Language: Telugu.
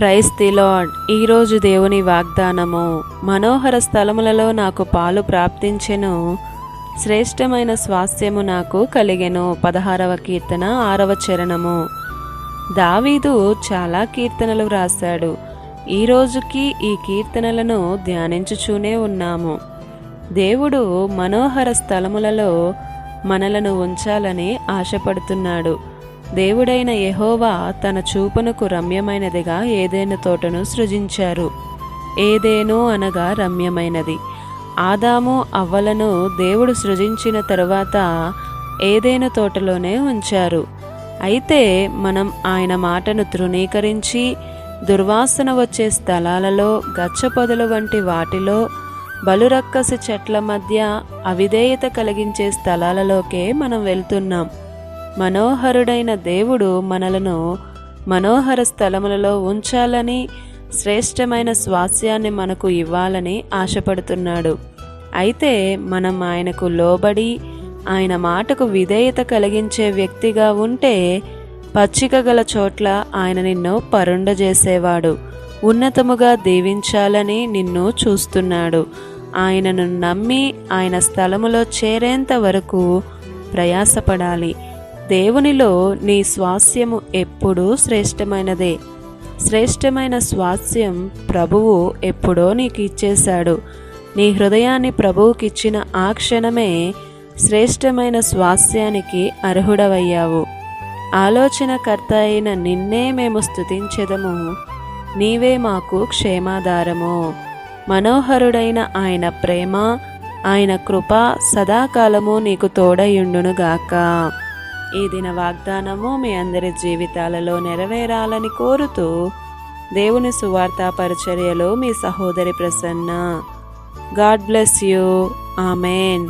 ప్రైస్ ది లాడ్ ఈరోజు దేవుని వాగ్దానము మనోహర స్థలములలో నాకు పాలు ప్రాప్తించెను. శ్రేష్టమైన స్వాస్థ్యము నాకు కలిగెను. పదహారవ కీర్తన ఆరవ చరణము. దావీదు చాలా కీర్తనలు వ్రాశాడు. ఈ రోజుకి ఈ కీర్తనలను ధ్యానించుచూనే ఉన్నాము. దేవుడు మనోహర స్థలములలో మనలను ఉంచాలని ఆశపడుతున్నాడు. దేవుడైన యహోవా తన చూపునకు రమ్యమైనదిగా ఏదేను తోటను సృజించారు. ఏదేనో అనగా రమ్యమైనది. ఆదాము అవ్వలను దేవుడు సృజించిన తరువాత ఏదేను తోటలోనే ఉంచారు. అయితే మనం ఆయన మాటను తృణీకరించి దుర్వాసన వచ్చే స్థలాలలో గచ్చపొదలు వంటి వాటిలో బలురక్కసి చెట్ల మధ్య అవిధేయత కలిగించే స్థలాలలోకే మనం వెళ్తున్నాం. మనోహరుడైన దేవుడు మనలను మనోహర స్థలములలో ఉంచాలని శ్రేష్టమైన స్వాస్యాన్ని మనకు ఇవ్వాలని ఆశపడుతున్నాడు. అయితే మనం ఆయనకు లోబడి ఆయన మాటకు విధేయత కలిగించే వ్యక్తిగా ఉంటే పచ్చిక గల చోట్ల ఆయన నిన్ను పరుండజేసేవాడు. ఉన్నతముగా దీవించాలని నిన్ను చూస్తున్నాడు. ఆయనను నమ్మి ఆయన స్థలములో చేరేంత వరకు ప్రయాసపడాలి. దేవునిలో నీ స్వాస్యము ఎప్పుడూ శ్రేష్టమైనదే. శ్రేష్టమైన స్వాస్యం ప్రభువు ఎప్పుడో నీకు ఇచ్చేశాడు నీ హృదయాన్ని ప్రభువుకిచ్చిన ఆ క్షణమే శ్రేష్టమైన స్వాస్యానికి అర్హుడవయ్యావు. ఆలోచనకర్త అయిన నిన్నే మేము స్తుతించెదము. నీవే మాకు క్షేమాధారము. మనోహరుడైన ఆయన ప్రేమ ఆయన కృప సదాకాలము నీకు తోడయుండునుగాక. దిన వాగ్దానము మీ అందరి జీవితాలలో నెరవేరాలని కోరుతూ దేవుని సువార్త పరిచర్యలో మీ సహోదరి Prasanna. God bless you. Amen.